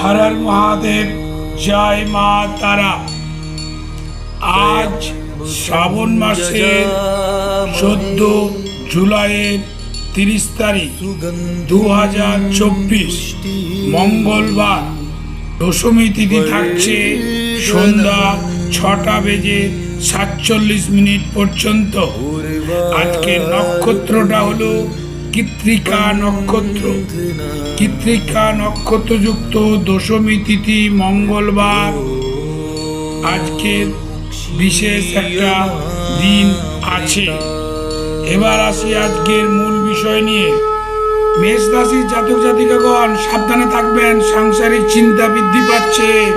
Horror Mahadev, জয় মা তারা। আজ শ্রাবণ মাসের চোদ্দ জুলাইয়ের তিরিশ তারিখ দু হাজার চব্বিশ, মঙ্গলবার। দশমী তিথি থাকছে সন্ধ্যা ছটা বেজে সাতচল্লিশ মিনিট পর্যন্ত। আজকের নক্ষত্রটা হলো কৃত্রিকা নক্ষত্র। কৃত্রিকা নক্ষত্রযুক্ত দশমী তিথি মঙ্গলবার। আজকের বিশেষ একটা দিন আছে। এবার আসি আজকের মূল বিষয় নিয়ে। মেষ রাশির জাতক জাতিকাগণ, সাবধানে থাকবেন, সাংসারিক চিন্তা বৃদ্ধি পাচ্ছে।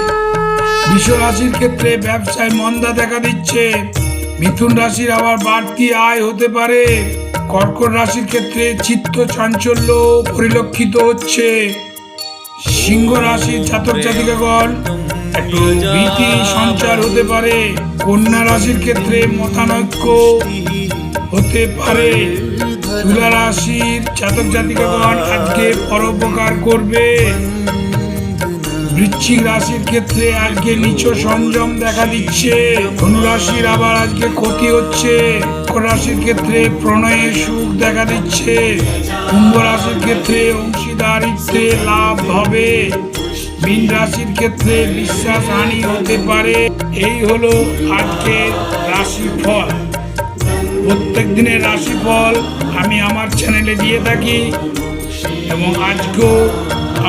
বৃষ রাশির ক্ষেত্রে ব্যবসায় মন্দা দেখা দিচ্ছে। মিথুন রাশির আবার বাড়তি আয় হতে পারে। কর্কট রাশির ক্ষেত্রে চিত্ত চাঞ্চল্য পরিলক্ষিত হচ্ছে। সিংহ রাশির জাতক জাতিকাগণ, একটু ভীতি সঞ্চার হতে পারে। কন্যা রাশির ক্ষেত্রে মতানৈক্য হতে পারে। তুলা রাশির জাতক জাতিকাগণ আজকে পরোপকার করবে। বৃশ্চিক রাশির ক্ষেত্রে আজকে নিচ সংযম দেখা দিচ্ছে। ধনু রাশির আবার আজকে ক্ষতি হচ্ছে। মকর রাশির ক্ষেত্রে প্রণয়ে সুখ দেখা দিচ্ছে। কুম্ভ রাশির ক্ষেত্রে অংশীদারিত্বে লাভ হবে। মীন রাশির ক্ষেত্রে বিশ্বাস হানি হতে পারে। এই হলো আজকের রাশিফল। প্রত্যেক দিনের রাশিফল আমি আমার চ্যানেলে দিয়ে থাকি এবং আজকেও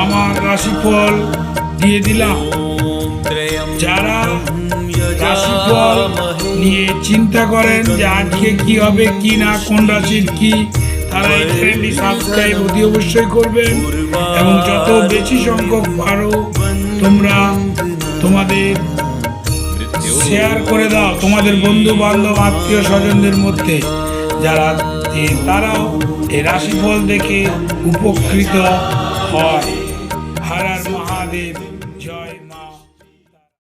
আমার রাশিফল দিয়ে দিলাম। যারা রাশিফল নিয়ে চিন্তা করেন যে আজকে কি হবে, কি না, কোন রাশির কি, তারা এই চ্যানেলটি সাবস্ক্রাইব অতি অবশ্যই করবেন। এবং যত বেশি সংখ্যক পারো, তোমরা তোমাদের শেয়ার করে দাও তোমাদের বন্ধু বান্ধব আত্মীয় স্বজনদের মধ্যে, যারা তারাও এই রাশিফল দেখে উপকৃত হয়। হারার মহাদেব